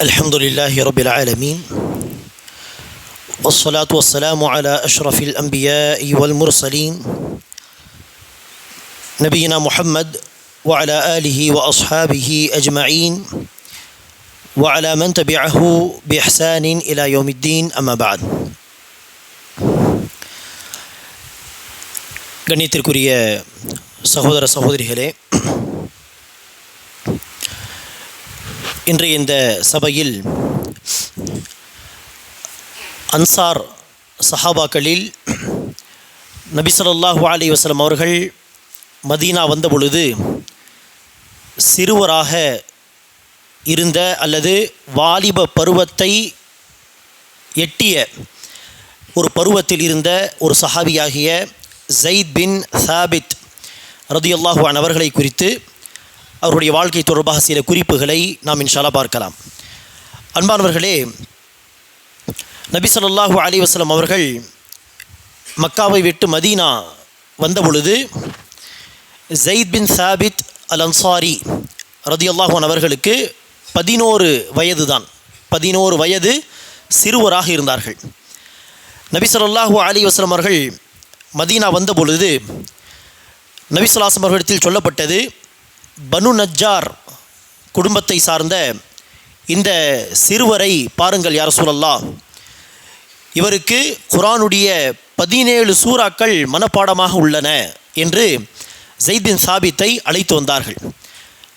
الحمد لله رب العالمين والصلاة والسلام على أشرف الأنبياء والمرسلين نبينا محمد وعلى آله وأصحابه أجمعين وعلى من تبعه بإحسان إلى يوم الدين أما بعد கண்ணியத்திற்குரிய சகோதர சகோதரிகளே இன்றைய இந்த சபையில் அன்சார் சஹாபாக்களில் நபி ஸல்லல்லாஹு அலைஹி அவர்கள் மதீனா வந்த பொழுது சிறுவராக இருந்த அல்லது வாலிப பருவத்தை எட்டிய ஒரு பருவத்தில் இருந்த ஒரு சஹாபியாகிய ஜெயித் பின் சாபித் ரதியுல்லாஹு அவர்களை குறித்து அவருடைய வாழ்க்கை தொடர்பாக சில குறிப்புகளை நாம் இன்ஷாலா பார்க்கலாம். அன்பானவர்களே நபி சொல்லாஹு அலி வஸல்லம் அவர்கள் மக்காவை விட்டு மதீனா வந்த பொழுது ஜெயித் பின் சாபித் அல் அன்சாரி ரதியுல்லாஹு அவர்களுக்கு பதினோரு வயது தான். பதினோரு வயது சிறுவராக இருந்தார்கள். நபி சொல்லாஹு அலி வஸ்லம் அவர்கள் மதீனா வந்த பொழுது நபி சொல்லாசம் அவர்களிடத்தில் சொல்லப்பட்டது பனு நஜ்ஜார் குடும்பத்தை சார்ந்த இந்த சிறுவரை பாருங்கள் யார் சூழல்லா இவருக்கு குரானுடைய பதினேழு சூறாக்கள் மனப்பாடமாக உள்ளன என்று ஜெய்தின் சாபித்தை அழைத்து வந்தார்கள்.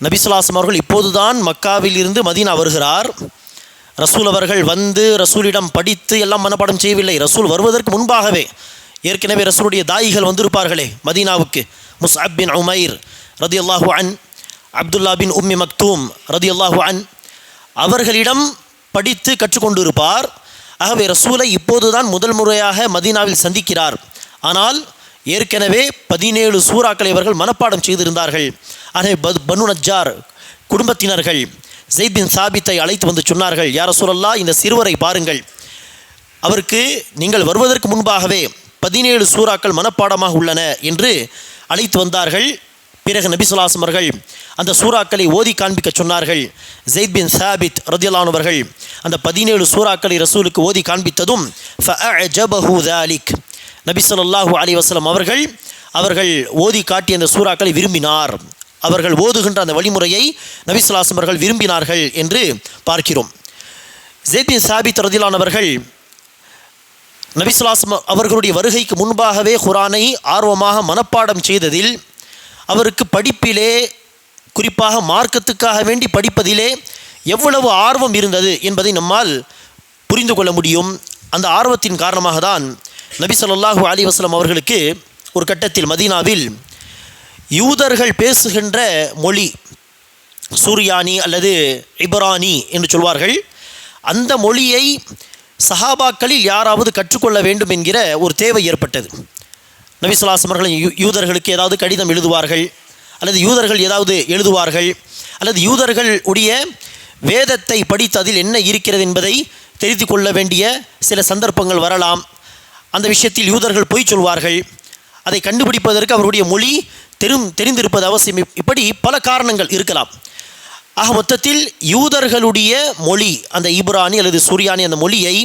நபிசுலாசம் அவர்கள் இப்போதுதான் மக்காவில் இருந்து மதீனா வருகிறார். ரசூல் அவர்கள் வந்து ரசூலிடம் படித்து எல்லாம் மனப்பாடம் செய்யவில்லை. ரசூல் வருவதற்கு முன்பாகவே ஏற்கனவே ரசூலுடைய தாயிகள் வந்திருப்பார்களே மதீனாவுக்கு. முஸ்அப் பின் உமைர் ரதி அல்லாஹு அன் அப்துல்லா பின் உம்மி மக்தூம் ரதி அன் அவர்களிடம் படித்து கற்றுக்கொண்டு இருப்பார் ஆகவே ரசூலை இப்போதுதான் முதல் முறையாக மதீனாவில் சந்திக்கிறார். ஆனால் ஏற்கனவே பதினேழு சூறாக்களை இவர்கள் மனப்பாடம் செய்திருந்தார்கள். ஆகவே பத் பனு நஜ்ஜார் குடும்பத்தினர்கள் ஜெயித் பின் சாபித்தை அழைத்து வந்து சொன்னார்கள் யார சூழல்லா இந்த சிறுவரை பாருங்கள். அவருக்கு நீங்கள் வருவதற்கு முன்பாகவே பதினேழு சூறாக்கள் மனப்பாடமாக உள்ளன என்று அழைத்து வந்தார்கள். பிறகு நபி சுல்லாசம் அவர்கள் அந்த சூறாக்களை ஓதி காண்பிக்க சொன்னார்கள். ஜெயித் பின் சாபித் ரதியலானவர்கள் அந்த பதினேழு சூறாக்களை ரசூலுக்கு ஓதி காண்பித்ததும் ஃபஅஜபஹு நபி சொல்லாஹூ அலி வசலம் அவர்கள் அவர்கள் ஓதி காட்டிய அந்த சூறாக்களை விரும்பினார். அவர்கள் ஓதுகின்ற அந்த வழிமுறையை நபி அவர்கள் விரும்பினார்கள் என்று பார்க்கிறோம். ஜெயித் பின் சாபித் ரதிலானவர்கள் நபிசுலாசம் அவர்களுடைய வருகைக்கு முன்பாகவே குரானை ஆர்வமாக மனப்பாடம் செய்ததில் அவருக்கு படிப்பிலே குறிப்பாக மார்க்கத்துக்காக வேண்டி படிப்பதிலே எவ்வளவு ஆர்வம் இருந்தது என்பதை நம்மால் புரிந்து கொள்ள முடியும். அந்த ஆர்வத்தின் காரணமாக தான் நபி சொல்லாஹூ அலி வஸ்லம் அவர்களுக்கு ஒரு கட்டத்தில் மதீனாவில் யூதர்கள் பேசுகின்ற மொழி சூரியானி அல்லது இப்ரானி என்று சொல்வார்கள். அந்த மொழியை சஹாபாக்களில் யாராவது கற்றுக்கொள்ள வேண்டும் என்கிற ஒரு தேவை ஏற்பட்டது. நபிசுலாசமர்கள் யூதர்களுக்கு ஏதாவது கடிதம் எழுதுவார்கள் அல்லது யூதர்கள் ஏதாவது எழுதுவார்கள் அல்லது யூதர்கள் உடைய வேதத்தை படித்து அதில் என்ன இருக்கிறது என்பதை தெரிந்து கொள்ள வேண்டிய சில சந்தர்ப்பங்கள் வரலாம். அந்த விஷயத்தில் யூதர்கள் பொய் சொல்வார்கள். அதை கண்டுபிடிப்பதற்கு அவருடைய மொழி தெரும் தெரிந்திருப்பது அவசியம். இப்படி பல காரணங்கள் இருக்கலாம். ஆக மொத்தத்தில் யூதர்களுடைய மொழி அந்த இப்ரானி அல்லது சூரியானி அந்த மொழியை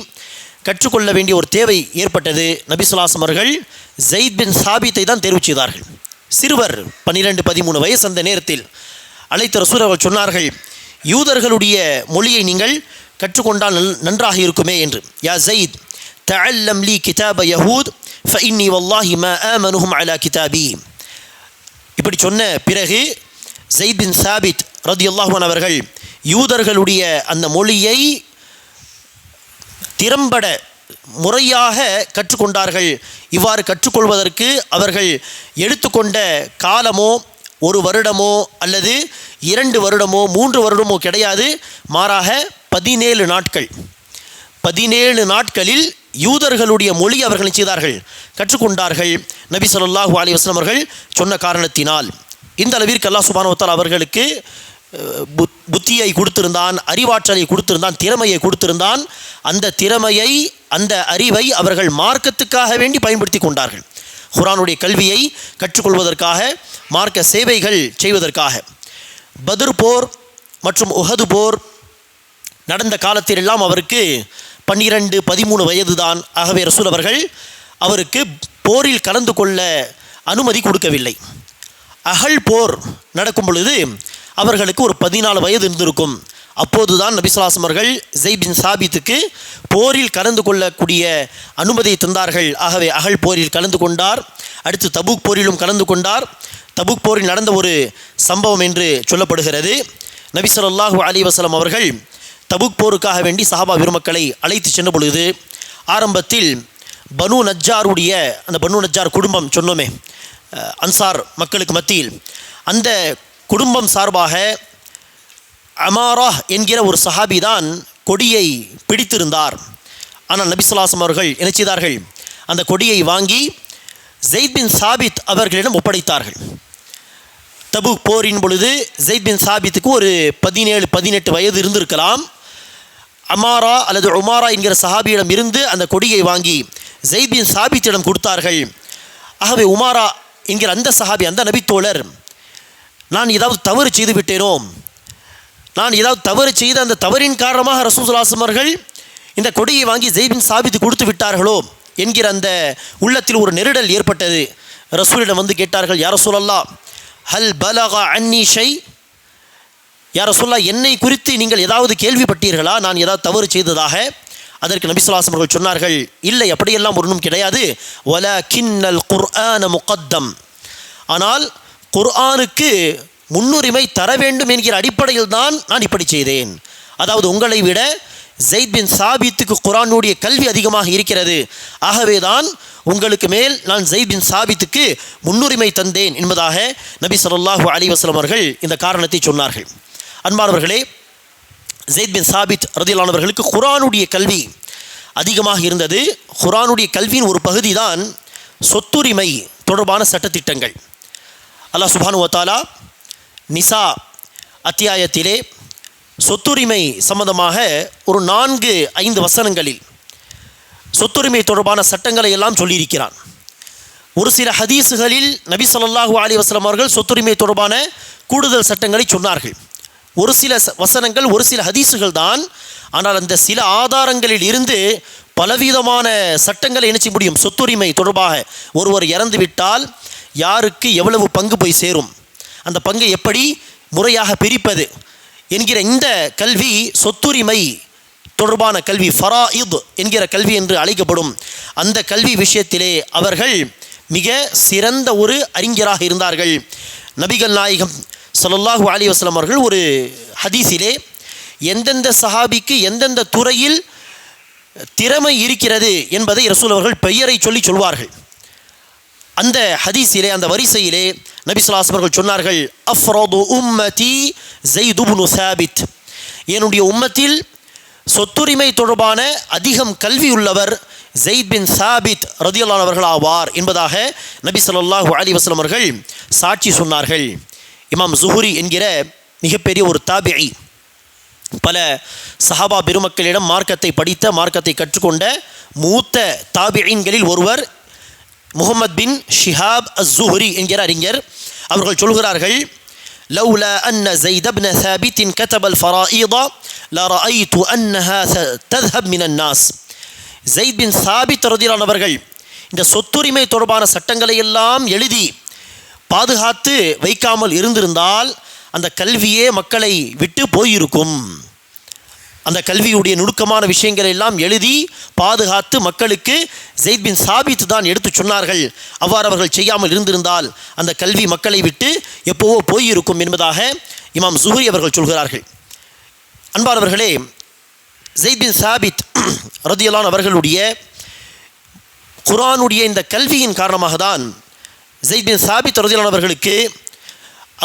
கற்றுக்கொள்ள வேண்டிய ஒரு தேவை ஏற்பட்டது. நபிசுலாசம் அவர்கள் ஜெயித் பின் சாபித்தை தான் தேர்வு செய்தார்கள். சிறுவர் பன்னிரெண்டு பதிமூணு வயசு அந்த நேரத்தில் அழைத்த ரசூர் அவர்கள் சொன்னார்கள் யூதர்களுடைய மொழியை நீங்கள் கற்றுக்கொண்டால் நன்றாக இருக்குமே என்று. யா ஜெயித் தஅல்லம் லி கிதாப யஹூத் ஃபஇன்னி வல்லாஹி மா ஆமனுஹும் அலா கிதாபி. இப்படி சொன்ன பிறகு ஜெயித் பின் சாபித் ரதி அல்லாஹான் அவர்கள் யூதர்களுடைய அந்த மொழியை திறம்பட முறையாக கற்றுக்கொண்டார்கள். இவ்வாறு கற்றுக்கொள்வதற்கு அவர்கள் எடுத்துக்கொண்ட காலமோ ஒரு வருடமோ அல்லது இரண்டு வருடமோ மூன்று வருடமோ கிடையாது. மாறாக பதினேழு நாட்கள். பதினேழு நாட்களில் யூதர்களுடைய மொழி அவர்கள் செய்தார்கள்? கற்றுக்கொண்டார்கள். நபி சொல்லாஹு அலி வஸ்லம் அவர்கள் சொன்ன காரணத்தினால். இந்த அளவிற்கு அல்லா சுபானுவத்தால் அவர்களுக்கு புத்தியை கொடுத்திருந்தான் அறிவாற்றலை கொடுத்திருந்தான் திறமையை கொடுத்திருந்தான். அந்த திறமையை அந்த அறிவை அவர்கள் மார்க்கத்துக்காக வேண்டி பயன்படுத்தி கொண்டார்கள். குரானுடைய கல்வியை கற்றுக்கொள்வதற்காக மார்க்க சேவைகள் செய்வதற்காக. பதிர் போர் மற்றும் உஹது போர் நடந்த காலத்திலெல்லாம் அவருக்கு பன்னிரண்டு பதிமூணு வயது தான் ஆகவே ரசூல் அவர்கள் அவருக்கு போரில் கலந்து கொள்ள அனுமதி கொடுக்கவில்லை. அகல் போர் நடக்கும் பொழுது அவர்களுக்கு ஒரு பதினாலு வயது இருந்திருக்கும். அப்போதுதான் நபிசுலாசம் அவர்கள் ஜெய்பின் சாபித்துக்கு போரில் கலந்து கொள்ளக்கூடிய அனுமதியை தந்தார்கள். ஆகவே அகல் போரில் கலந்து கொண்டார். அடுத்து தபுக் போரிலும் கலந்து கொண்டார். தபுக் போரில் நடந்த ஒரு சம்பவம் என்று சொல்லப்படுகிறது. நபி ஸல்லல்லாஹு அலைஹி அவர்கள் தபுக் போருக்காக வேண்டி சஹாபா பெருமக்களை அழைத்து சென்ற பொழுது ஆரம்பத்தில் பனு நஜ்ஜாருடைய அந்த பனு நஜ்ஜார் குடும்பம் சொன்னோமே அன்சார் மக்களுக்கு மத்தியில் அந்த குடும்பம் சார்பாக அமாரா என்கிற ஒரு சஹாபி தான் கொடியை பிடித்திருந்தார். ஆனால் நபிசுல்லாசம் அவர்கள் என்ன செய்தார்கள்? அந்த கொடியை வாங்கி ஜெயித் பின் சாபித் அவர்களிடம் ஒப்படைத்தார்கள். தபு போரின் பொழுது ஜெயித் பின் சாபித்துக்கு ஒரு பதினேழு பதினெட்டு வயது இருந்திருக்கலாம். அமாரா அல்லது உமாரா என்கிற சஹாபியிடம் இருந்து அந்த கொடியை வாங்கி ஜெயித் பின் சாபித்திடம் கொடுத்தார்கள். ஆகவே உமாரா என்கிற அந்த சஹாபி அந்த நபித்தோழர் நான் ஏதாவது தவறு செய்து விட்டேனோ? நான் ஏதாவது தவறு செய்த அந்த தவறின் காரணமாக ரசூசுலாசமர்கள் இந்த கொடியை வாங்கி ஜெய்பின் சாபித்து கொடுத்து விட்டார்களோ? என்கிற அந்த உள்ளத்தில் ஒரு நெருடல் ஏற்பட்டது. ரசூலிடம் வந்து கேட்டார்கள் யார சொல்லல்லா ஹல் பலகா அன்னி ஷை? யார சொல்லா என்னை குறித்து நீங்கள் ஏதாவது கேள்விப்பட்டீர்களா? நான் ஏதாவது தவறு செய்ததாக? அதற்கு நபிசுல்லாசம் அவர்கள் சொன்னார்கள் இல்லை அப்படியெல்லாம் ஒன்றும் கிடையாது. வல கிண்ணல் குர்ஆன முகத்தம். ஆனால் குர்ஆனுக்கு முன்னுரிமை தர வேண்டும் என்கிற அடிப்படையில் தான் நான் இப்படி செய்தேன். அதாவது உங்களை விட ஜெயித் பின் சாபித்துக்கு குரானுடைய கல்வி அதிகமாக இருக்கிறது. ஆகவே தான் உங்களுக்கு மேல் நான் ஜெயித் பின் சாபித்துக்கு முன்னுரிமை தந்தேன் என்பதாக நபி சொல்லாஹு அலி வஸ்லம் அவர்கள் இந்த காரணத்தை சொன்னார்கள். அன்பானவர்களே ஜெயித் பின் சாபித் ரதிலானவர்களுக்கு குரானுடைய கல்வி அதிகமாக இருந்தது. குரானுடைய கல்வியின் ஒரு பகுதி தான் சொத்துரிமை தொடர்பான சட்டத்திட்டங்கள். அல்லாஹ் சுபானு வத்தாலா நிசா அத்தியாயத்திலே சொத்துரிமை சம்பந்தமாக ஒரு நான்கு ஐந்து வசனங்களில் சொத்துரிமை தொடர்பான சட்டங்களை எல்லாம் சொல்லியிருக்கிறான். ஒரு சில ஹதீஸுகளில் நபி சொல்லாஹு அலி வஸ்லம் அவர்கள் சொத்துரிமை தொடர்பான கூடுதல் சட்டங்களை சொன்னார்கள். ஒரு சில வசனங்கள் ஒரு சில ஹதீஸுகள் தான் ஆனால் அந்த சில ஆதாரங்களில் இருந்து பலவிதமான சட்டங்களை இணைச்சி முடியும். சொத்துரிமை தொடர்பாக ஒருவர் இறந்துவிட்டால் யாருக்கு எவ்வளவு பங்கு போய் சேரும்? அந்த பங்கை எப்படி முறையாக பிரிப்பது? என்கிற இந்த கல்வி சொத்துரிமை தொடர்பான கல்வி ஃபராயித் என்கிற கல்வி என்று அழைக்கப்படும் அந்த கல்வி விஷயத்திலே அவர்கள் மிக சிறந்த ஒரு அறிஞராக இருந்தார்கள். நபிகள் நாயகம் ஸல்லல்லாஹு அலி வஸல்லம் அவர்கள் ஒரு ஹதீஸிலே எந்தெந்த சஹாபிக்கு எந்தெந்த துறையில் திறமை இருக்கிறது? என்பதை ரசூல் அவர்கள் பெயரை சொல்லி சொல்வார்கள். அந்த ஹதீஸிலே அந்த வரிசையிலே நபி அவர்கள் சொன்னார்கள் அஃப்ரோது உம்மதி ஜெய்துபுனு சாபித். என்னுடைய உம்மத்தில் சொத்துரிமை தொடர்பான அதிகம் கல்வி உள்ளவர் ஜெயித் பின் சாபித் ரதியுல்லானவர்கள் ஆவார் என்பதாக நபி சொல்லாஹு அலி வஸல்லம் அவர்கள் சாட்சி சொன்னார்கள். இமாம் ஜுஹுரி என்கிற மிகப்பெரிய ஒரு தாபிஇ பல சஹாபா பெருமக்களிடம் மார்க்கத்தை படித்த மார்க்கத்தை கற்றுக்கொண்ட மூத்த தாபிஈன்களில் ஒருவர் முகமது பின் ஷிஹாப் அஸ் என்கிற அறிஞர். அவர்கள் சொல்கிறார்கள் லவ்லா அன்ன ஜெய்தப்ன சாபித்தின் கதபல் ஃபராஈதா லரஐத்து அன்னஹா தத்ஹப் மினன் நாஸ். ஜெயித் பின் சாபித் ரதிலானவர்கள் இந்த சொத்துரிமை தொடர்பான சட்டங்களை எல்லாம் எழுதி பாதுகாத்து வைக்காமல் இருந்திருந்தால் அந்த கல்வியே மக்களை விட்டு போயிருக்கும். அந்த கல்வியுடைய நுணுக்கமான விஷயங்களை எல்லாம் எழுதி பாதுகாத்து மக்களுக்கு ஜெயித் பின் சாபித் தான் எடுத்து சொன்னார்கள். அவ்வாறு அவர்கள் செய்யாமல் இருந்திருந்தால் அந்த கல்வி மக்களை விட்டு எப்போவோ போயிருக்கும் என்பதாக இமாம் ஜுஹரி அவர்கள் சொல்கிறார்கள். அன்பானவர்களே ஜெயித் பின் சாபித் ரதியலான் அவர்களுடைய குரானுடைய இந்த கல்வியின் காரணமாக தான் ஜெயித் பின் சாபித் ரதியலான் அவர்களுக்கு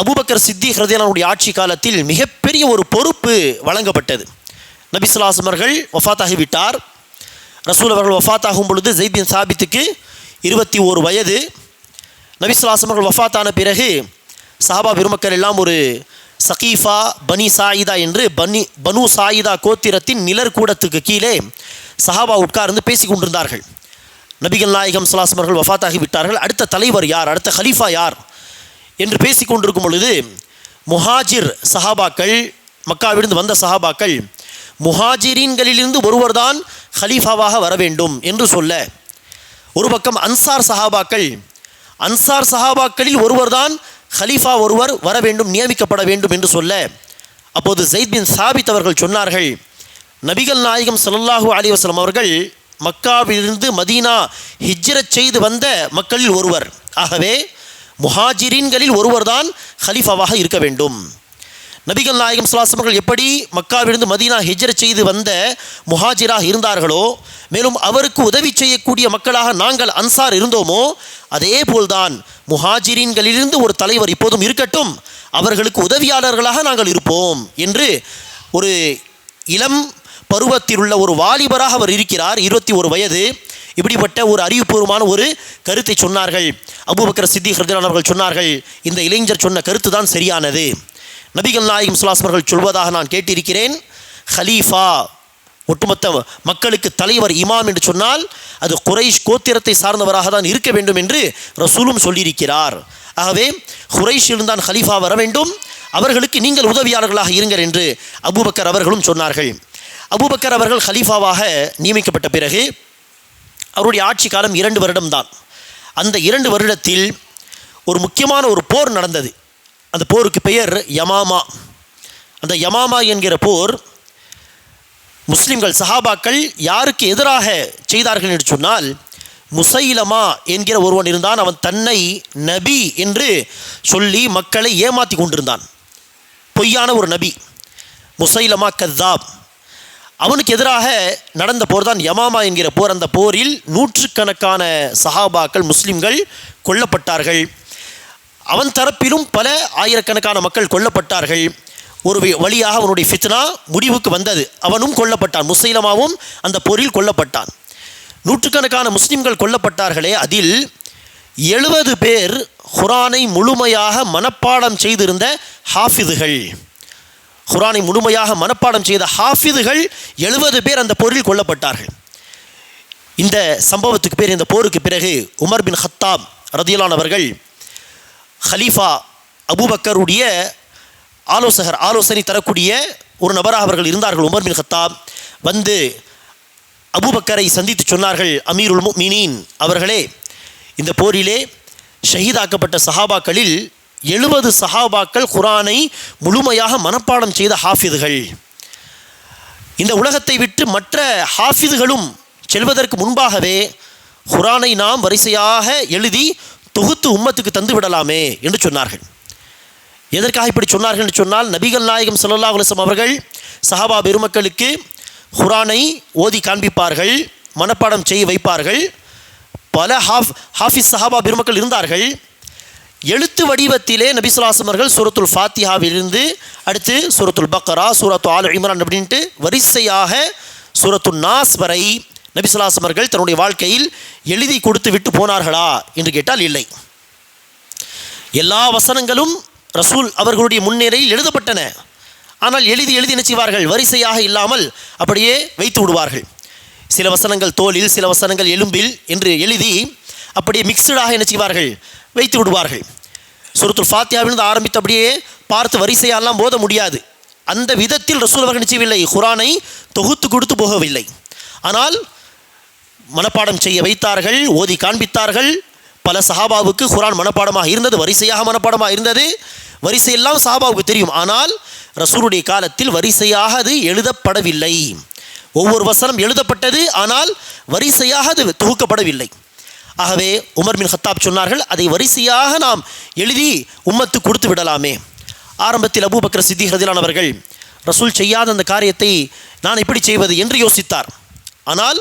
அபூபக்கர் சித்திக் ரதியலானுடைய ஆட்சி காலத்தில் மிகப்பெரிய ஒரு பொறுப்பு வழங்கப்பட்டது. நபி அவர்கள் ஒஃபாத்தாகிவிட்டார் ரசூல் அவர்கள் வஃபாத்தாகும் பொழுது ஜெயித் சாபித்துக்கு இருபத்தி ஓரு வயது. நபி அவர்கள் வஃபாத்தான பிறகு சஹாபா பெருமக்கள் எல்லாம் ஒரு சகீஃபா பனி சாயிதா என்று பனி பனு சாயிதா கோத்திரத்தின் நிலர்கூடத்துக்கு கீழே சஹாபா உட்கார்ந்து பேசிக் கொண்டிருந்தார்கள். நபிகள் நாயகம் ஸல்லல்லாஹு அவர்கள் வஃபாத்தாகி விட்டார்கள் அடுத்த தலைவர் யார்? அடுத்த ஹலீஃபா யார்? என்று பேசி கொண்டிருக்கும் பொழுது முஹாஜிர் சஹாபாக்கள் மக்காவிலிருந்து வந்த சஹாபாக்கள் முஹாஜிரீன்களிலிருந்து ஒருவர்தான் ஹலீஃபாவாக வர வேண்டும் என்று சொல்ல ஒரு பக்கம் அன்சார் சஹாபாக்கள் அன்சார் சஹாபாக்களில் ஒருவர்தான் ஹலீஃபா ஒருவர் வர வேண்டும் நியமிக்கப்பட வேண்டும் என்று சொல்ல அப்போது ஜெயித் பின் சாபித் அவர்கள் சொன்னார்கள் நபிகள் நாயகம் சல்லாஹூ அலைஹி வஸல்லம் அவர்கள் மக்காவிலிருந்து மதீனா ஹிஜ்ரத் செய்து வந்த மக்களில் ஒருவர். ஆகவே முஹாஜிரீன்களில் ஒருவர்தான் ஹலீஃபாவாக இருக்க வேண்டும். நபிகள் நாயகம் சுலாசமர்கள் எப்படி மக்காவிலிருந்து மதீனா ஹெஜர் செய்து வந்த முஹாஜிராக இருந்தார்களோ மேலும் அவருக்கு உதவி செய்யக்கூடிய மக்களாக நாங்கள் அன்சார் இருந்தோமோ அதே போல்தான் முஹாஜிரீன்களிலிருந்து ஒரு தலைவர் இப்போதும் இருக்கட்டும் அவர்களுக்கு உதவியாளர்களாக நாங்கள் இருப்போம் என்று ஒரு இளம் பருவத்தில் உள்ள ஒரு வாலிபராக அவர் இருக்கிறார். இருபத்தி ஒரு வயது. இப்படிப்பட்ட ஒரு அறிவுபூர்வமான ஒரு கருத்தை சொன்னார்கள். அபூபக்கர் சித்தி ஹர்ஜான் அவர்கள் சொன்னார்கள் இந்த இளைஞர் சொன்ன கருத்து தான் சரியானது. நபிகள் நாயகம் சுலாஸ்மர்கள் சொல்வதாக நான் கேட்டிருக்கிறேன். ஹலீஃபா ஒட்டுமொத்த மக்களுக்கு தலைவர் இமாம் என்று சொன்னால் அது குறைஷ் கோத்திரத்தை சார்ந்தவராக தான் இருக்க வேண்டும் என்று ரசூலும் சொல்லியிருக்கிறார். ஆகவே குறைஷிலும் தான் ஹலீஃபா வர வேண்டும். அவர்களுக்கு நீங்கள் உதவியாளர்களாக இருங்கள் என்று அபூபக்கர் அவர்களும் சொன்னார்கள். அபூபக்கர் அவர்கள் ஹலீஃபாவாக நியமிக்கப்பட்ட பிறகு அவருடைய ஆட்சி காலம் இரண்டு வருடம்தான் அந்த இரண்டு வருடத்தில் ஒரு முக்கியமான ஒரு போர் நடந்தது. அந்த போருக்கு பெயர் யமாமா. அந்த யமாமா என்கிற போர் முஸ்லிம்கள் சஹாபாக்கள் யாருக்கு எதிராக செய்தார்கள் என்று சொன்னால் முசைலமா என்கிற ஒருவன் இருந்தான். அவன் தன்னை நபி என்று சொல்லி மக்களை ஏமாற்றி கொண்டிருந்தான். பொய்யான ஒரு நபி முசைலமா கத்தாப். அவனுக்கு எதிராக நடந்த போர் தான் யமாமா என்கிற போர். அந்த போரில் நூற்றுக்கணக்கான சஹாபாக்கள் முஸ்லிம்கள் கொல்லப்பட்டார்கள். அவன் தரப்பிலும் பல ஆயிரக்கணக்கான மக்கள் கொல்லப்பட்டார்கள். ஒரு வழியாக அவனுடைய ஃபித்னா முடிவுக்கு வந்தது. அவனும் கொல்லப்பட்டான். முசைலமாவும் அந்த போரில் கொல்லப்பட்டான். நூற்றுக்கணக்கான முஸ்லிம்கள் கொல்லப்பட்டார்களே அதில் எழுபது பேர் குரானை முழுமையாக மனப்பாடம் செய்திருந்த ஹாஃபிதுகள். குரானை முழுமையாக மனப்பாடம் செய்த ஹாஃபிதுகள் எழுபது பேர் அந்த போரில் கொல்லப்பட்டார்கள். இந்த சம்பவத்துக்கு பேர் இந்த போருக்கு பிறகு உமர் பின் ஹத்தாப் ரதியலானவர்கள் ஹலீஃபா அபுபக்கருடைய ஆலோசகர் ஆலோசனை தரக்கூடிய ஒரு நபராக அவர்கள் இருந்தார்கள் உமர் பின் ஹத்தாப் வந்து அபுபக்கரை சந்தித்து சொன்னார்கள் அமீருல் மீனின் அவர்களே இந்த போரிலே ஷஹீதாக்கப்பட்ட சஹாபாக்களில் எழுபது சஹாபாக்கள் குரானை முழுமையாக மனப்பாடம் செய்த ஹாஃபிதுகள். இந்த உலகத்தை விட்டு மற்ற ஹாஃபிதுகளும் செல்வதற்கு முன்பாகவே குரானை நாம் வரிசையாக எழுதி தொகுத்து உம்மத்துக்கு தந்து விடலாமே என்று சொன்னார்கள். எதற்காக இப்படி சொன்னார்கள் என்று சொன்னால் நபிகள் நாயகம் ஸல்லல்லாஹு அலுவலம் அவர்கள் சஹாபா பெருமக்களுக்கு குரானை ஓதி காண்பிப்பார்கள் மனப்பாடம் செய்ய வைப்பார்கள். பல ஹாஃப் ஹாஃபிஸ் சஹாபா பெருமக்கள் இருந்தார்கள். எழுத்து வடிவத்திலே நபிசுலாசமர்கள் சூரத்துல் ஃபாத்தியாவிலிருந்து அடுத்து சூரத்துல் பக்கரா சூரத்து ஆல் இம்ரான் அப்படின்ட்டு வரிசையாக சூரத்துல் நாஸ் வரை நபிசுல்லாசம் அவர்கள் தன்னுடைய வாழ்க்கையில் எழுதி கொடுத்து விட்டு போனார்களா என்று கேட்டால் இல்லை. எல்லா வசனங்களும் ரசூல் அவர்களுடைய முன்னிலையில் எழுதப்பட்டன. ஆனால் எழுதி எழுதி என்ன செய்வார்கள்? வரிசையாக இல்லாமல் அப்படியே வைத்து விடுவார்கள். சில வசனங்கள் தோலில் சில வசனங்கள் எலும்பில் என்று எழுதி அப்படியே மிக்சடாக என்ன செய்வார்கள்? வைத்து விடுவார்கள். சுருத்துல் ஃபாத்தியாவிலிருந்து ஆரம்பித்து அப்படியே பார்த்து வரிசையெல்லாம் போத முடியாது. அந்த விதத்தில் ரசூல் அவர்கள் நிச்சயவில்லை குரானை தொகுத்து கொடுத்து போகவில்லை. ஆனால் மனப்பாடம் செய்ய வைத்தார்கள் ஓதி காண்பித்தார்கள். பல சஹாபாவுக்கு குரான் மனப்பாடமாக இருந்தது வரிசையாக மனப்பாடமாக இருந்தது. வரிசையெல்லாம் சஹாபாவுக்கு தெரியும். ஆனால் ரசூலுடைய காலத்தில் வரிசையாக அது எழுதப்படவில்லை. ஒவ்வொரு வசனம் எழுதப்பட்டது ஆனால் வரிசையாக அது தொகுக்கப்படவில்லை. ஆகவே உமர் மின் ஹத்தாப் சொன்னார்கள் அதை வரிசையாக நாம் எழுதி உம்மத்து கொடுத்து விடலாமே. ஆரம்பத்தில் அபூபக்கர் சித்தி ஹதிலானவர்கள் ரசூல் செய்யாத அந்த காரியத்தை நான் எப்படி செய்வது? என்று யோசித்தார். ஆனால்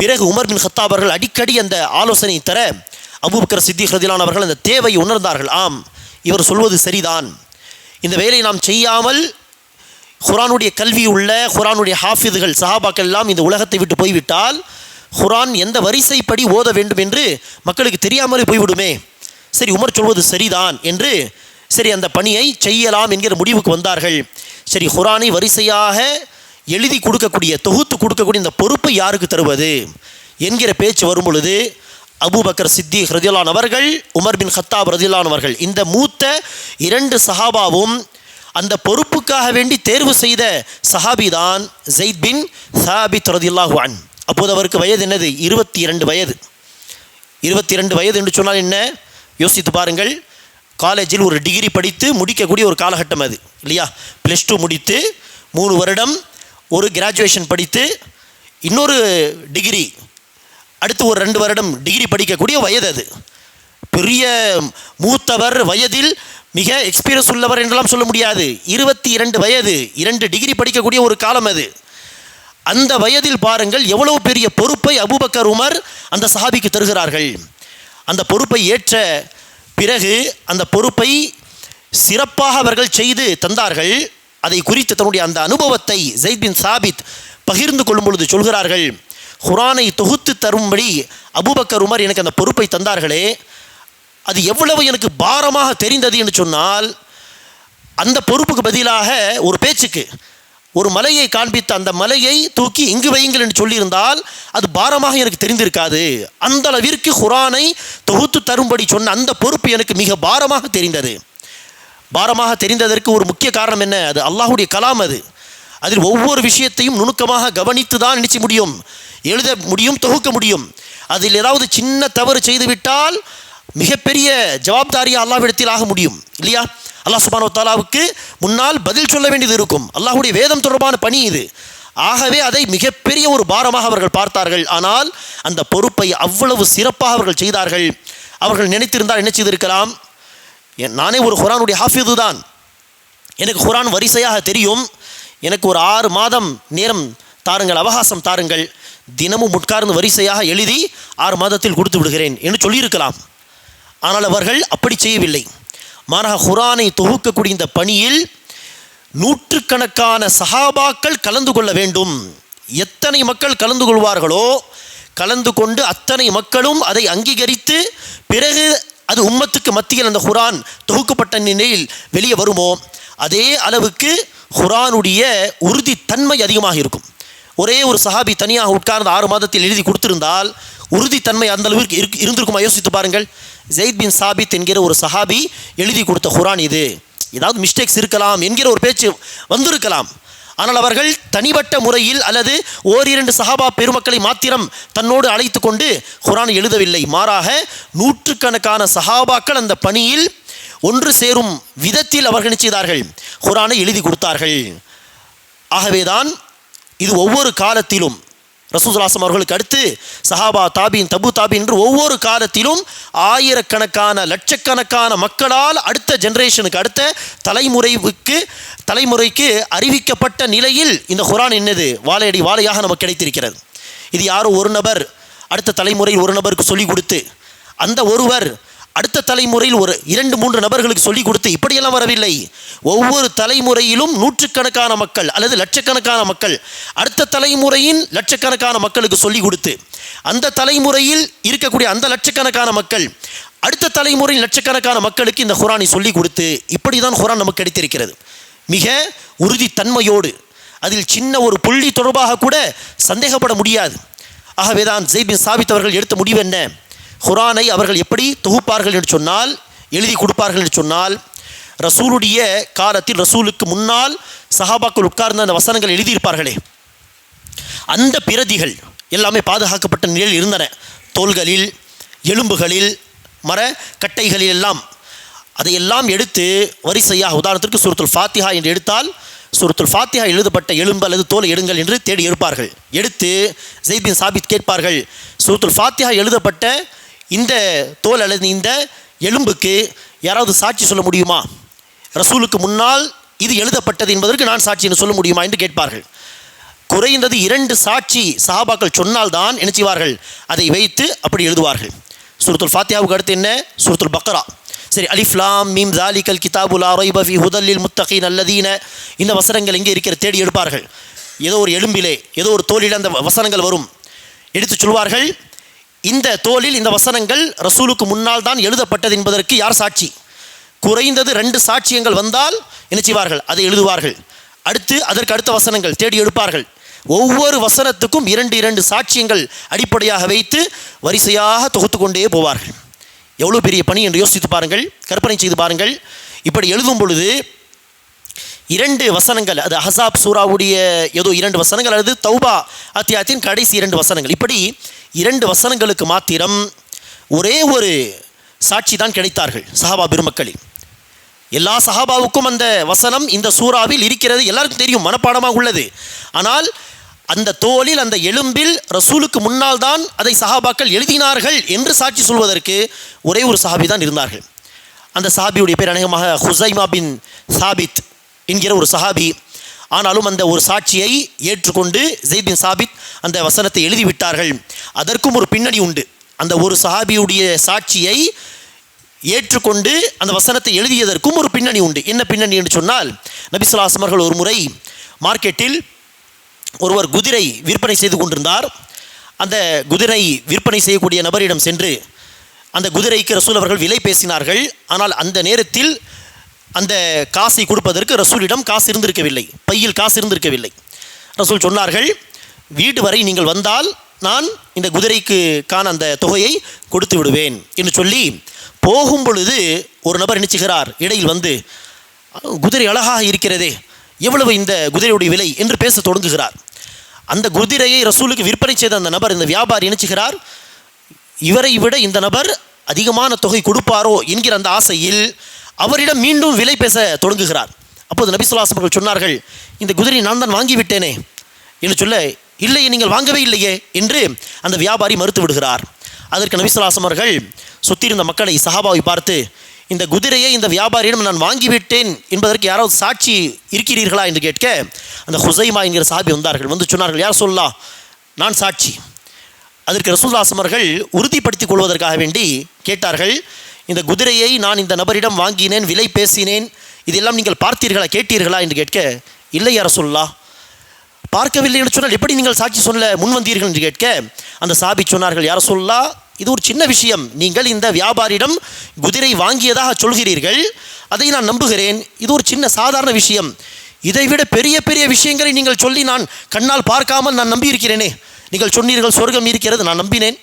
பிறகு உமர் பின் ஹத்தாப் அவர்கள் அடிக்கடி அந்த ஆலோசனை தர அபூபக்கர் சித்தி ஹதிலான் அவர்கள் அந்த தேவையை உணர்ந்தார்கள். ஆம் இவர் சொல்வது சரிதான். இந்த வேலையை நாம் செய்யாமல் குரானுடைய கல்வி உள்ள குரானுடைய ஹாஃபிதுகள் சஹாபாக்கள் எல்லாம் இந்த உலகத்தை விட்டு போய்விட்டால் குரான் எந்த வரிசைப்படி ஓத வேண்டும் என்று மக்களுக்கு தெரியாமலே போய்விடுமே. சரி உமர் சொல்வது சரிதான் என்று சரி அந்த பணியை செய்யலாம் என்கிற முடிவுக்கு வந்தார்கள். சரி குரானை வரிசையாக எழுதி கொடுக்கக்கூடிய தொகுத்து கொடுக்கக்கூடிய இந்த பொறுப்பு யாருக்கு தருவது? என்கிற பேச்சு வரும் பொழுது அபுபக்கர் சித்தி ஹிரதிலான் அவர்கள் உமர் பின் ஹத்தாப் ரதிலான் அவர்கள் இந்த மூத்த இரண்டு சஹாபாவும் அந்த பொறுப்புக்காக வேண்டி தேர்வு செய்த சஹாபி தான் ஜெயித் பின் சாபித் ரதில்லாஹு அப்போது அவருக்கு வயது என்னது? இருபத்தி இரண்டு வயது. இருபத்தி இரண்டு வயது என்று சொன்னால் என்ன? யோசித்து பாருங்கள். காலேஜில் ஒரு டிகிரி படித்து முடிக்கக்கூடிய ஒரு காலகட்டம் அது இல்லையா? ப்ளஸ் டூ முடித்து மூணு வருடம் ஒரு கிராஜுவேஷன் படித்து இன்னொரு டிகிரி அடுத்து ஒரு ரெண்டு வருடம் டிகிரி படிக்கக்கூடிய வயது அது. பெரிய மூத்தவர் வயதில் மிக எக்ஸ்பீரியன்ஸ் உள்ளவர் என்றெல்லாம் சொல்ல முடியாது. இருபத்தி இரண்டு வயது இரண்டு டிகிரி படிக்கக்கூடிய ஒரு காலம் அது. அந்த வயதில் பாருங்கள் எவ்வளவு பெரிய பொறுப்பை அபூபக்கர் உமர் அந்த சஹாபிக்கு தருகிறார்கள். அந்த பொறுப்பை ஏற்ற பிறகு அந்த பொறுப்பை சிறப்பாக அவர்கள் செய்து தந்தார்கள். அதை குறித்து தன்னுடைய அந்த அனுபவத்தை ஜெயித் பின் சாபித் பகிர்ந்து கொள்ளும் பொழுது சொல்கிறார்கள் குரானை தொகுத்து தரும்படி அபுபக்கர் உமர் எனக்கு அந்த பொறுப்பை தந்தார்களே அது எவ்வளவு எனக்கு பாரமாக தெரிந்தது? என்று சொன்னால் அந்த பொறுப்புக்கு பதிலாக ஒரு பேச்சுக்கு ஒரு மலையை காண்பித்த அந்த மலையை தூக்கி இங்கு வையுங்கள் என்று சொல்லியிருந்தால் அது பாரமாக எனக்கு தெரிந்திருக்காது. அந்த அளவிற்கு குரானை தொகுத்து தரும்படி சொன்ன அந்த பொறுப்பு எனக்கு மிக பாரமாக தெரிந்தது. பாரமாக தெரிந்ததற்கு ஒரு முக்கிய காரணம் என்ன? அது அல்லாஹுடைய கலாம் அது. அதில் ஒவ்வொரு விஷயத்தையும் நுணுக்கமாக கவனித்து தான் நினைச்ச முடியும். எழுத முடியும் தொகுக்க முடியும். அதில் ஏதாவது சின்ன தவறு செய்துவிட்டால் மிகப்பெரிய ஜவாப்தாரியாக அல்லாவிடத்தில் ஆக முடியும். இல்லையா? அல்லாஹ் சுபானோ தாலாவுக்கு முன்னால் பதில் சொல்ல வேண்டியது இருக்கும். அல்லாஹுடைய வேதம் தொடர்பான பணி இது. ஆகவே அதை மிகப்பெரிய ஒரு பாரமாக அவர்கள் பார்த்தார்கள். ஆனால் அந்த பொறுப்பை அவ்வளவு சிறப்பாக அவர்கள் செய்தார்கள். அவர்கள் நினைத்திருந்தால் என்ன செய்திருக்கலாம்? நானே ஒரு குரானுடைய ஹாஃபிது தான். எனக்கு குரான் வரிசையாக தெரியும். எனக்கு ஒரு ஆறு மாதம் நேரம் தாருங்கள் அவகாசம் தாருங்கள். தினமும் உட்கார்ந்து வரிசையாக எழுதி ஆறு மாதத்தில் கொடுத்து விடுகிறேன் என்று சொல்லியிருக்கலாம். ஆனால் அவர்கள் அப்படி செய்யவில்லை. மாறாக குரானை தொகுக்கக்கூடிய இந்த பணியில் நூற்றுக்கணக்கான சஹாபாக்கள் கலந்து கொள்ள வேண்டும். எத்தனை மக்கள் கலந்து கொள்வார்களோ கலந்து கொண்டு அத்தனை மக்களும் அதை அங்கீகரித்து பிறகு அது உம்மத்துக்கு மத்தியில் அந்த குரான் தொகுக்கப்பட்ட நிலையில் வெளியே வருமோ? அதே அளவுக்கு குரானுடைய உறுதித்தன்மை அதிகமாக இருக்கும். ஒரே ஒரு சஹாபி தனியாக உட்கார்ந்து ஆறு மாதத்தில் எழுதி கொடுத்திருந்தால் உறுதித்தன்மை அந்த அளவிற்கு இருக்கு இருந்திருக்குமா? யோசித்து பாருங்கள். ஜெயித் பின் சாபித் என்கிற ஒரு சஹாபி எழுதி கொடுத்த குரான் இது. ஏதாவது மிஸ்டேக்ஸ் இருக்கலாம் என்கிற ஒரு பேச்சு வந்திருக்கலாம். ஆனால் அவர்கள் தனிப்பட்ட முறையில் அல்லது ஓரிரண்டு சஹாபா பெருமக்களை மாத்திரம் தன்னோடு அழைத்து கொண்டு குரான் எழுதவில்லை. மாறாக நூற்றுக்கணக்கான சஹாபாக்கள் அந்த பணியில் ஒன்று சேரும் விதத்தில் அவர்கள் செய்தார்கள்? குரானை எழுதி கொடுத்தார்கள். ஆகவேதான் இது ஒவ்வொரு காலத்திலும் ரசூசுலாசம் அவர்களுக்கு அடுத்து சஹாபா தாபின் தபு தாபின் என்று ஒவ்வொரு காலத்திலும் ஆயிரக்கணக்கான லட்சக்கணக்கான மக்களால் அடுத்த ஜென்ரேஷனுக்கு அடுத்த தலைமுறைவுக்கு தலைமுறைக்கு அறிவிக்கப்பட்ட நிலையில் இந்த குரான் என்னது? வாழையடி வாழையாக நமக்கு கிடைத்திருக்கிறது. இது யாரோ ஒரு நபர் அடுத்த தலைமுறையில் ஒரு நபருக்கு சொல்லிக் கொடுத்து அந்த ஒருவர் அடுத்த தலைமுறையில் ஒரு இரண்டு மூன்று நபர்களுக்கு சொல்லிக் கொடுத்து இப்படியெல்லாம் வரவில்லை. ஒவ்வொரு தலைமுறையிலும் நூற்றுக்கணக்கான மக்கள் அல்லது லட்சக்கணக்கான மக்கள் அடுத்த தலைமுறையின் லட்சக்கணக்கான மக்களுக்கு சொல்லிக் கொடுத்து அந்த தலைமுறையில் இருக்கக்கூடிய அந்த லட்சக்கணக்கான மக்கள் அடுத்த தலைமுறையின் லட்சக்கணக்கான மக்களுக்கு இந்த குரானை சொல்லிக் கொடுத்து இப்படி தான் குரான் நமக்கு கிடைத்திருக்கிறது. மிக உறுதித்தன்மையோடு அதில் சின்ன ஒரு புள்ளி தொடர்பாக கூட சந்தேகப்பட முடியாது. ஆகவே தான் ஜெய்பின் சாபித் அவர்கள் எடுத்த முடிவு என்ன? குரானை அவர்கள் எப்படி தொகுப்பார்கள் என்று சொன்னால் எழுதி கொடுப்பார்கள் என்று சொன்னால் ரசூலுடைய காலத்தில் ரசூலுக்கு முன்னால் சஹாபாக்கள் உட்கார்ந்த அந்த வசனங்கள் எழுதியிருப்பார்களே. அந்த பிரதிகள் எல்லாமே பாதுகாக்கப்பட்ட நிலையில் இருந்தன. தோள்களில் எலும்புகளில் மர கட்டைகளில் எல்லாம். அதையெல்லாம் எடுத்து வரிசையாக உதாரணத்திற்கு சுருத்துல் ஃபாத்திஹா என்று எடுத்தால் சுருத்துல் ஃபாத்திஹா எழுதப்பட்ட எலும்பு அல்லது தோலை எடுங்கள் என்று தேடி எடுப்பார்கள். எடுத்து ஜெய்பின் சாபித் கேட்பார்கள். சுருத்துல் ஃபாத்திஹா எழுதப்பட்ட இந்த தோல் அல்லது இந்த எலும்புக்கு யாராவது சாட்சி சொல்ல முடியுமா? ரசூலுக்கு முன்னால் இது எழுதப்பட்டது என்பதற்கு நான் சாட்சி என்று சொல்ல முடியுமா என்று கேட்பார்கள். குறைந்தது இரண்டு சாட்சி சஹாபாக்கள் சொன்னால்தான் என்ன செய்வார்கள்? அதை வைத்து அப்படி எழுதுவார்கள். சுருத்துல் ஃபாத்தியாவுக்கு அடுத்து என்ன? சுருத்துல் பக்ரா. சரி அலிஃப்லாம் மீம் ஜாலிகல் கிதாபுல் ஆரைபஃபி ஹுதல்லில் முத்தகீன் அல்லதீன. இந்த வசனங்கள் எங்கே இருக்கிற தேடி எடுப்பார்கள். ஏதோ ஒரு எலும்பிலே ஏதோ ஒரு தோலில் அந்த வசனங்கள் வரும். எடுத்து சொல்வார்கள் இந்த தோலில் இந்த வசனங்கள் ரசூலுக்கு முன்னால் தான் எழுதப்பட்டது என்பதற்கு யார் சாட்சி? குறைந்தது ரெண்டு சாட்சியங்கள் வந்தால் என்ன செய்வார்கள்? அதை எழுதுவார்கள். அடுத்து அதற்கு அடுத்த வசனங்கள் தேடி எடுப்பார்கள் ஒவ்வொரு வசனத்துக்கும் இரண்டு இரண்டு சாட்சியங்கள் அடிப்படையாக வைத்து வரிசையாக தொகுத்து கொண்டே போவார்கள். எவ்வளோ பெரிய பணி என்று யோசித்து பாருங்கள். கற்பனை செய்து பாருங்கள். இப்படி எழுதும் பொழுது இரண்டு வசனங்கள் அது அஹசாப் சூராவுடைய ஏதோ இரண்டு வசனங்கள் அல்லது தௌபா அத்தியாத்தின் கடைசி இரண்டு வசனங்கள். இப்படி இரண்டு வசனங்களுக்கு மாத்திரம் ஒரே ஒரு சாட்சி தான் கிடைத்தார்கள் சஹாபா பெருமக்களில் எல்லா சஹாபாவுக்கும் அந்த வசனம் இந்த சூறாவில் இருக்கிறது எல்லாருக்கும் தெரியும் மனப்பாடமாக உள்ளது. ஆனால் அந்த தோலில் அந்த எலும்பில் ரசூலுக்கு முன்னால் தான் அதை சஹாபாக்கள் எழுதினார்கள் என்று சாட்சி சொல்வதற்கு ஒரே ஒரு சஹாபி தான் இருந்தார்கள். அந்த சஹாபியுடைய பேர் அநேகமாக ஹுசைமா பின் சாபித் என்கிற ஒரு சஹாபி ஆனாலும் அந்த ஒரு சாட்சியை ஏற்றுக்கொண்டு ஜெய்பின் சாபித் அந்த வசனத்தை எழுதிவிட்டார்கள். அதற்கும் ஒரு பின்னணி உண்டு. அந்த ஒரு சஹாபியுடைய சாட்சியை ஏற்றுக்கொண்டு அந்த வசனத்தை எழுதியதற்கும் ஒரு பின்னணி உண்டு. என்ன பின்னணி என்று சொன்னால் நபிசுல்லாஸ் ஒரு முறை மார்க்கெட்டில் ஒருவர் குதிரை விற்பனை செய்து கொண்டிருந்தார். அந்த குதிரை விற்பனை செய்யக்கூடிய நபரிடம் சென்று அந்த குதிரைக்கு ரசூல் அவர்கள் விலை பேசினார்கள். ஆனால் அந்த நேரத்தில் அந்த காசை கொடுப்பதற்கு ரசூலிடம் காசு இருந்திருக்கவில்லை. பையில் காசு இருந்திருக்கவில்லை. ரசூல் சொன்னார்கள் வீடு வரை நீங்கள் வந்தால் நான் இந்த குதிரைக்கு காண அந்த தொகையை கொடுத்து விடுவேன். என்று சொல்லி போகும் பொழுது ஒரு நபர் நினைச்சுகிறார் இடையில் வந்து குதிரை அழகாக இருக்கிறதே எவ்வளவு இந்த குதிரையுடைய விலை? என்று பேச தொடங்குகிறார். அந்த குதிரையை ரசூலுக்கு விற்பனை செய்த அந்த நபர் இந்த வியாபாரி நினைச்சுகிறார் இவரை விட இந்த நபர் அதிகமான தொகை கொடுப்பாரோ? என்கிற அந்த ஆசையில் அவரிடம் மீண்டும் விலை பேச தொடங்குகிறார். அப்போது நபி ஸல்லல்லாஹு சொன்னார்கள் இந்த குதிரை நான் தான் வாங்கி விட்டேனே என்று சொல்ல இல்லையே நீங்கள் வாங்கவே இல்லையே என்று அந்த வியாபாரி மறுத்து விடுகிறார். அதற்கு நபிசுல்லாசம் அவர்கள் சுற்றியிருந்த மக்களை சஹாபாவை பார்த்து இந்த குதிரையை இந்த வியாபாரியிடம் நான் வாங்கிவிட்டேன் என்பதற்கு யாராவது சாட்சி இருக்கிறீர்களா? என்று கேட்க அந்த ஹுசைமா என்கிற சாபி வந்தார்கள். வந்து சொன்னார்கள் யார் சொல்லா நான் சாட்சி. அதற்கு ரசூல்லாசம் அவர்கள் உறுதிப்படுத்திக் கொள்வதற்காக வேண்டி கேட்டார்கள் இந்த குதிரையை நான் இந்த நபரிடம் வாங்கினேன் விலை பேசினேன். இதெல்லாம் நீங்கள் பார்த்தீர்களா கேட்டீர்களா என்று கேட்க இல்லை யார சொல்லா பார்க்கவில்லை என்று சொன்னால் எப்படி நீங்கள் சாட்சி சொல்ல முன் வந்தீர்கள் என்று கேட்க அந்த சாபி சொன்னார்கள் யார சொல்லா இது ஒரு சின்ன விஷயம். நீங்கள் இந்த வியாபாரியிடம் குதிரை வாங்கியதாக சொல்கிறீர்கள். அதை நான் நம்புகிறேன். இது ஒரு சின்ன சாதாரண விஷயம். இதைவிட பெரிய பெரிய விஷயங்களை நீங்கள் சொல்லி நான் கண்ணால் பார்க்காமல் நான் நம்பியிருக்கிறேனே. நீங்கள் சொன்னீர்கள் சொர்க்கம் இருக்கிறது நான் நம்பினேன்.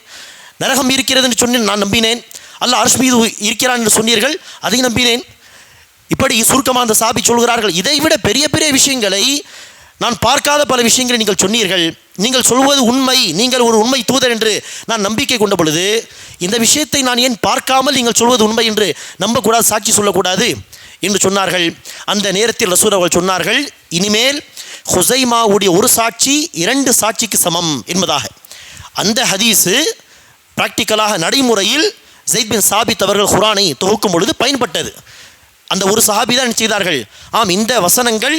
நரகம் இருக்கிறது என்று சொன்னேன் நான் நம்பினேன். அல்ல அரசு மீது இருக்கிறான் என்று சொன்னீர்கள் அதை நம்பினேன். இப்படி சுருக்கமாக அந்த சாபி சொல்கிறார்கள். இதைவிட பெரிய பெரிய விஷயங்களை நான் பார்க்காத பல விஷயங்களை நீங்கள் சொன்னீர்கள். நீங்கள் சொல்வது உண்மை நீங்கள் ஒரு உண்மை தூதர் என்று நான் நம்பிக்கை கொண்ட பொழுது இந்த விஷயத்தை நான் ஏன் பார்க்காமல் நீங்கள் சொல்வது உண்மை என்று நம்பக்கூடாது சாட்சி சொல்லக்கூடாது என்று சொன்னார்கள். அந்த நேரத்தில் ரசூர் அவர்கள் சொன்னார்கள் இனிமேல் ஹுசைமாவுடைய ஒரு சாட்சி இரண்டு சாட்சிக்கு சமம் என்பதாக. அந்த ஹதீஸு ப்ராக்டிக்கலாக நடைமுறையில் ஜெயித் பின் சாபித் அவர்கள் குரானை தொகுக்கும் பொழுது பயன்பட்டது. அந்த ஒரு சஹாபி தான் செய்தார்கள்? ஆம் இந்த வசனங்கள்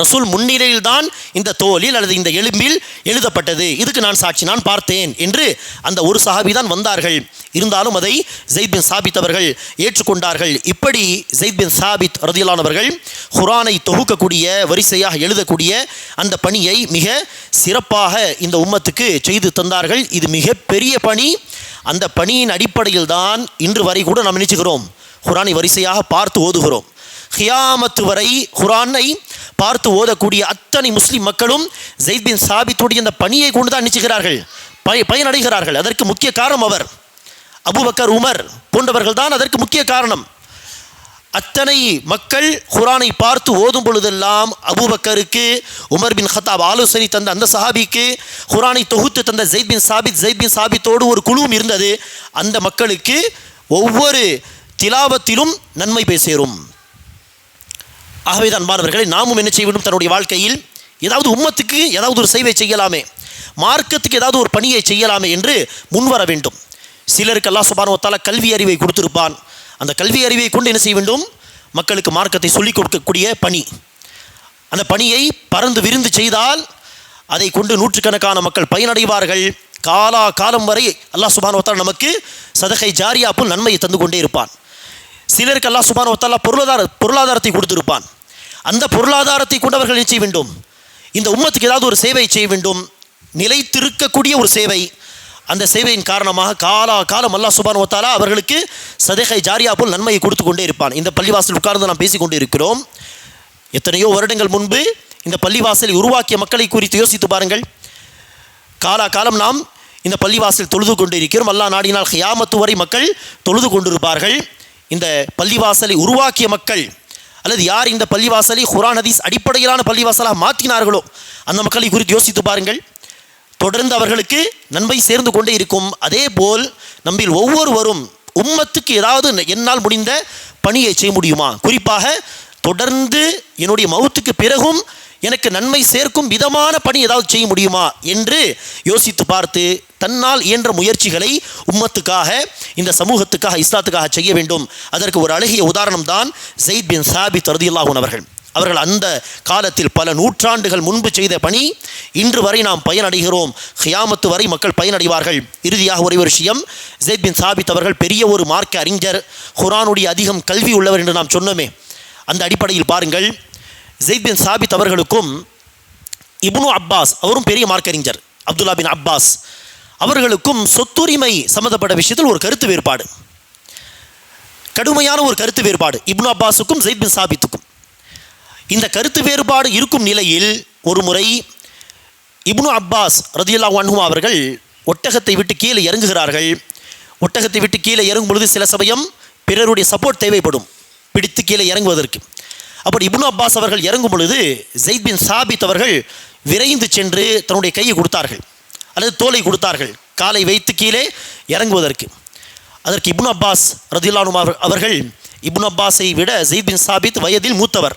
ரசூல் முன்னிலையில் தான் இந்த தோலில் அல்லது இந்த எலும்பில் எழுதப்பட்டது. இதுக்கு நான் சாட்சி நான் பார்த்தேன் என்று அந்த ஒரு சஹாபி தான் வந்தார்கள். இருந்தாலும் அதை ஜெயித் பின் சாபித் அவர்கள் ஏற்றுக்கொண்டார்கள். இப்படி ஜெயித் பின் சாபித் ரதியலானவர்கள் குரானை தொகுக்கக்கூடிய வரிசையாக எழுதக்கூடிய அந்த பணியை மிக சிறப்பாக இந்த உம்மத்துக்கு செய்து தந்தார்கள். இது மிகப்பெரிய பணி. அந்த பணியின் அடிப்படையில் தான் இன்று வரை கூட நாம் நினைச்சுக்கிறோம். குரானை வரிசையாக பார்த்து ஓதுகிறோம். ஹியாமத்து வரை குரானை பார்த்து ஓதக்கூடிய அத்தனை முஸ்லீம் மக்களும் ஜெயித் பின் சாபித்துடைய அந்த பணியை கொண்டு தான் நினைச்சுகிறார்கள் பய பயனடைகிறார்கள். அதற்கு முக்கிய காரணம் அவர். அபுபக்கர் உமர் போன்றவர்கள் தான் அதற்கு முக்கிய காரணம். அத்தனை மக்கள் குரானை பார்த்து ஓதும் பொழுதெல்லாம் அபுபக்கருக்கு உமர் பின் ஹத்தாப் ஆலோசனை தந்த அந்த சஹாபிக்கு குரானை தொகுத்து தந்த ஜெயித் பின் சாபித் ஜெயித் பின் சாபித்தோடு ஒரு குழுவும் இருந்தது. அந்த மக்களுக்கு ஒவ்வொரு திலாபத்திலும் நன்மை போய் சேரும் ஆகவே தான் மாணவர்களை நாமும் என்ன செய்ய வேண்டும் தன்னுடைய வாழ்க்கையில்? ஏதாவது உம்மத்துக்கு ஏதாவது ஒரு சேவை செய்யலாமே மார்க்கத்துக்கு ஏதாவது ஒரு பணியை செய்யலாமே என்று முன்வர வேண்டும். சிலருக்கு அல்லா சுபானுவத்தால் கல்வி அறிவை கொடுத்திருப்பான். அந்த கல்வி அறிவை கொண்டு என்ன செய்ய வேண்டும்? மக்களுக்கு மார்க்கத்தை சொல்லிக் கொடுக்கக்கூடிய பணி. அந்த பணியை பறந்து விருந்து செய்தால் அதை கொண்டு நூற்றுக்கணக்கான மக்கள் பயனடைவார்கள். காலா காலம் வரை அல்லாஹ் சுபான் ஒத்தால் நமக்கு சதகை ஜாரியாப்பும் நன்மையை தந்து கொண்டே இருப்பான். சிலருக்கு அல்லாஹ் சுபான் ஒத்தாலா பொருளாதார பொருளாதாரத்தை கொடுத்திருப்பான். அந்த பொருளாதாரத்தை கொண்டவர்கள் என்ன செய்ய வேண்டும்? இந்த உம்மத்துக்கு ஏதாவது ஒரு சேவை செய்ய வேண்டும். நிலைத்திருக்கக்கூடிய ஒரு சேவை. அந்த சேவையின் காரணமாக காலா காலம் அல்லாஹ் சுபான் ஒத்தாலா அவர்களுக்கு சதேகை ஜாரியா போல் நன்மையை கொடுத்து கொண்டே இருப்பான். இந்த பள்ளிவாசல் உட்கார்ந்து நாம் பேசிக்கொண்டு இருக்கிறோம் எத்தனையோ வருடங்கள் முன்பு இந்த பள்ளிவாசலை உருவாக்கிய மக்களை குறித்து யோசித்து பாருங்கள். காலா காலம் நாம் இந்த பள்ளிவாசல் தொழுது கொண்டு இருக்கிறோம் அல்லா நாடினால் ஹியாமத்து வரை மக்கள் தொழுது கொண்டிருப்பார்கள். இந்த பள்ளிவாசலை உருவாக்கிய மக்கள் அல்லது யார் இந்த பள்ளிவாசலை குரான் ஹதீஸ் அடிப்படையிலான பள்ளிவாசலாக மாற்றினார்களோ அந்த மக்களை குறித்து யோசித்து பாருங்கள். தொடர்ந்து அவர்களுக்கு நன்மை சேர்ந்து கொண்டே இருக்கும். அதே போல் நம்மில் ஒவ்வொருவரும் உம்மத்துக்கு ஏதாவது என்னால் முடிந்த பணியை செய்ய முடியுமா? குறிப்பாக தொடர்ந்து என்னுடைய மௌத்துக்கு பிறகும் எனக்கு நன்மை சேர்க்கும் விதமான பணி ஏதாவது செய்ய முடியுமா? என்று யோசித்து பார்த்து தன்னால் இயன்ற முயற்சிகளை உம்மத்துக்காக இந்த சமூகத்துக்காக இஸ்லாத்துக்காக செய்ய வேண்டும். அதற்கு ஒரு அழகிய உதாரணம் தான் ஜெயித் பின் சாபி ரதியுல்லாஹூன் அவர்கள். அவர்கள் அந்த காலத்தில் பல நூற்றாண்டுகள் முன்பு செய்த பணி. இன்று வரை நாம் பயனடைகிறோம். ஹியாமத்து வரை மக்கள் பயனடைவார்கள். இறுதியாக ஒரே ஒரு விஷயம். ஜெயித் பின் சாபித் அவர்கள் பெரிய ஒரு மார்க்க அறிஞர் குரானுடைய அதிகம் கல்வி உள்ளவர் என்று நாம் சொன்னோமே. அந்த அடிப்படையில் பாருங்கள். ஜெயித் பின் சாபித் அவர்களுக்கும் இப்னு அப்பாஸ் அவரும் பெரிய மார்க்கறிஞர் அப்துல்லா பின் அப்பாஸ் அவர்களுக்கும் சொத்துரிமை சம்மந்தப்பட்ட விஷயத்தில் ஒரு கருத்து வேறுபாடு. கடுமையான ஒரு கருத்து வேறுபாடு. இப்னு அப்பாஸுக்கும் ஜெயித் பின் சாபித்துக்கும். இந்த கருத்து வேறுபாடு இருக்கும் நிலையில் ஒரு முறை இப்னு அப்பாஸ் ரதியுல்லா அன்ஹு அவர்கள் ஒட்டகத்தை விட்டு கீழே இறங்குகிறார்கள். ஒட்டகத்தை விட்டு கீழே இறங்கும் பொழுது சில சமயம் பிறருடைய சப்போர்ட் தேவைப்படும். பிடித்து கீழே இறங்குவதற்கு. அப்படி இப்னு அப்பாஸ் அவர்கள் இறங்கும் பொழுது ஜெயித் பின் சாபித் அவர்கள் விரைந்து சென்று தன்னுடைய கையை கொடுத்தார்கள். அல்லது தோலை கொடுத்தார்கள். காலை வைத்து கீழே இறங்குவதற்கு. அதற்கு இப்னு அப்பாஸ் ரதியுல்லானு அவர்கள் இப்னு அப்பாஸை விட ஜெயித் பின் சாபித் வயதில் மூத்தவர்.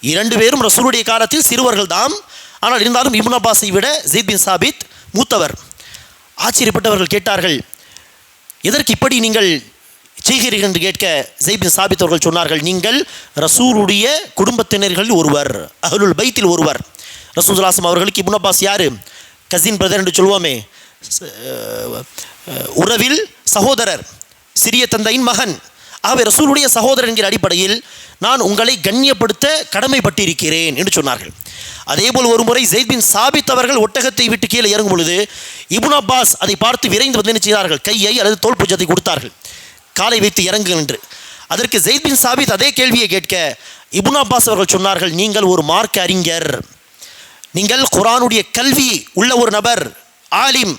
இரண்டு பேரும் ரசூலுடைய காலத்தில் சிறுவர்கள் தாம் ஆனால் இருந்தாலும் இப்னு அப்பாஸை விட ஜீத் பின் சாபித் மூத்தவர். ஆச்சரியப்பட்டவர்கள் கேட்டார்கள் எதற்கு இப்படி நீங்கள் செய்கிறீர்கள் என்று கேட்க ஜெய் பின் சாபித் அவர்கள் சொன்னார்கள் நீங்கள் ரசூலுடைய குடும்பத்தினர்களில் ஒருவர் அகலுல் பைத்தில் ஒருவர். ரசூலுல்லாஹம் அவர்களுக்கு இபுன் அப்பாஸ் யார்? கசின் பிரதர் என்று சொல்வோமே. உறவில் சகோதரர் சிறிய தந்தையின் மகன். ஆகவே ரசூலுடைய சகோதரன் என்கிற அடிப்படையில் நான் உங்களை கண்ணியப்படுத்த கடமைப்பட்டிருக்கிறேன் என்று சொன்னார்கள். அதேபோல் ஒருமுறை முறை பின் சாபித் அவர்கள் ஒட்டகத்தை விட்டு கீழே இறங்கும் பொழுது இபுன் அப்பாஸ் அதை பார்த்து விரைந்து வந்து செய்தார்கள்? கையை அல்லது தோல் பூஜத்தை கொடுத்தார்கள். காலை வைத்து இறங்கு என்று. அதற்கு ஜெயித் பின் சாபித் அதே கேள்வியை கேட்க இபுன் அப்பாஸ் அவர்கள் சொன்னார்கள் நீங்கள் ஒரு மார்க் அறிஞர். நீங்கள் குரானுடைய கல்வி உள்ள ஒரு நபர் ஆலிம்.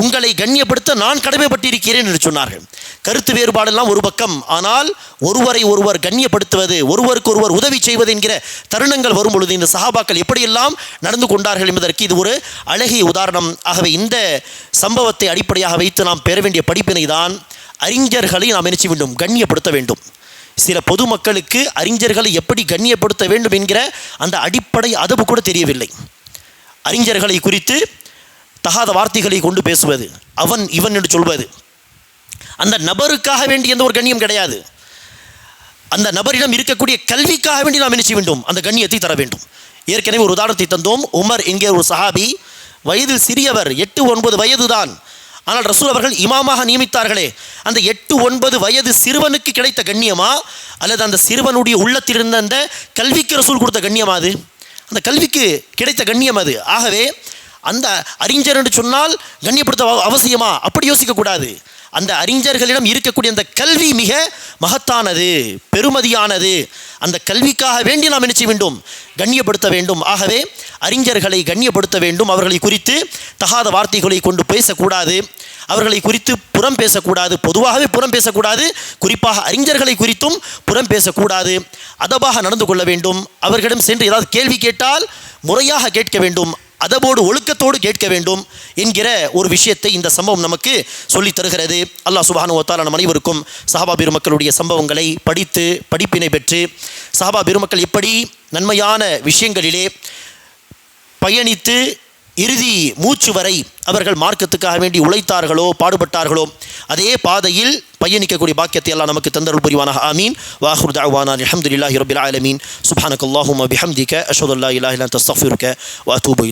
உங்களை கண்ணியப்படுத்த நான் கடமைப்பட்டிருக்கிறேன் என்று சொன்னார்கள். கருத்து வேறுபாடெல்லாம் ஒரு பக்கம். ஆனால் ஒருவரை ஒருவர் கண்ணியப்படுத்துவது ஒருவருக்கு ஒருவர் உதவி செய்வது என்கிற தருணங்கள் வரும் பொழுது இந்த சஹாபாக்கள் எப்படியெல்லாம் நடந்து கொண்டார்கள் என்பதற்கு இது ஒரு அழகிய உதாரணம். ஆகவே இந்த சம்பவத்தை அடிப்படையாக வைத்து நாம் பெற வேண்டிய படிப்பினை தான் அறிஞர்களை நாம் நினைச்சு வேண்டும்? கண்ணியப்படுத்த வேண்டும். சில பொதுமக்களுக்கு அறிஞர்களை எப்படி கண்ணியப்படுத்த வேண்டும் என்கிற அந்த அடிப்படை அதவு கூட தெரியவில்லை. அறிஞர்களை குறித்து தகாத வார்த்தைகளை கொண்டு பேசுவது அவன் இவன் என்று சொல்வது. அந்த நபருக்காக வேண்டிய எந்த ஒரு கண்ணியம் கிடையாது. அந்த நபரிடம் இருக்கக்கூடிய கல்விக்காக வேண்டி நாம் என்ன செய்ய வேண்டும்? அந்த கண்ணியத்தை தர வேண்டும். ஏற்கனவே ஒரு உதாரணத்தை தந்தோம். உமர் என்கிற ஒரு சஹாபி வயதில் சிறியவர் எட்டு ஒன்பது வயது தான் ஆனால் ரசூல் அவர்கள் இமாமாக நியமித்தார்களே. அந்த எட்டு ஒன்பது வயது சிறுவனுக்கு கிடைத்த கண்ணியமா? அல்லது அந்த சிறுவனுடைய உள்ளத்தில் இருந்த அந்த கல்விக்கு ரசூல் கொடுத்த கண்ணியமா அது? அந்த கல்விக்கு கிடைத்த கண்ணியம் அது. ஆகவே அந்த அறிஞர் என்று சொன்னால் கண்ணியப்படுத்த அவசியமா? அப்படி யோசிக்கக்கூடாது. அந்த அறிஞர்களிடம் இருக்கக்கூடிய அந்த கல்வி மிக மகத்தானது பெருமதியானது. அந்த கல்விக்காக வேண்டி நாம் என்ன செய்ய வேண்டும்? கண்ணியப்படுத்த வேண்டும். ஆகவே அறிஞர்களை கண்ணியப்படுத்த வேண்டும். அவர்களை குறித்து தகாத வார்த்தைகளை கொண்டு பேசக்கூடாது. அவர்களை குறித்து புறம் பேசக்கூடாது. பொதுவாகவே புறம் பேசக்கூடாது. குறிப்பாக அறிஞர்களை குறித்தும் புறம் பேசக்கூடாது. அதபாக நடந்து கொள்ள வேண்டும். அவர்களிடம் சென்று ஏதாவது கேள்வி கேட்டால் முறையாக கேட்க வேண்டும். அதவோடு ஒழுக்கத்தோடு கேட்க வேண்டும் என்கிற ஒரு விஷயத்தை இந்த சம்பவம் நமக்கு சொல்லி தருகிறது. அல்லாஹ் சுபானு ஒத்தால நம் அனைவருக்கும் சஹாபா பெருமக்களுடைய சம்பவங்களை படித்து படிப்பினை பெற்று சஹாபா பெருமக்கள் எப்படி நன்மையான விஷயங்களிலே பயணித்து இறுதி மூச்சு வரை அவர்கள் மார்க்கத்துக்காக வேண்டி உழைத்தார்களோ பாடுபட்டார்களோ அதே பாதையில் பயணிக்கக்கூடிய பாக்கியத்தை எல்லாம் நமக்கு தந்தருள் புரிவானாக. ஆமீன். வாஹுர் தாவானா அல்ஹம்துலில்லாஹி ரபில் ஆலமீன். சுப்ஹானக்கல்லாஹும்ம பிஹம்திக. அஷ்ஹது அல்லா இலாஹ இல்லா அன்த அஸ்தக்ஃபிருக்க வ அத்தூபு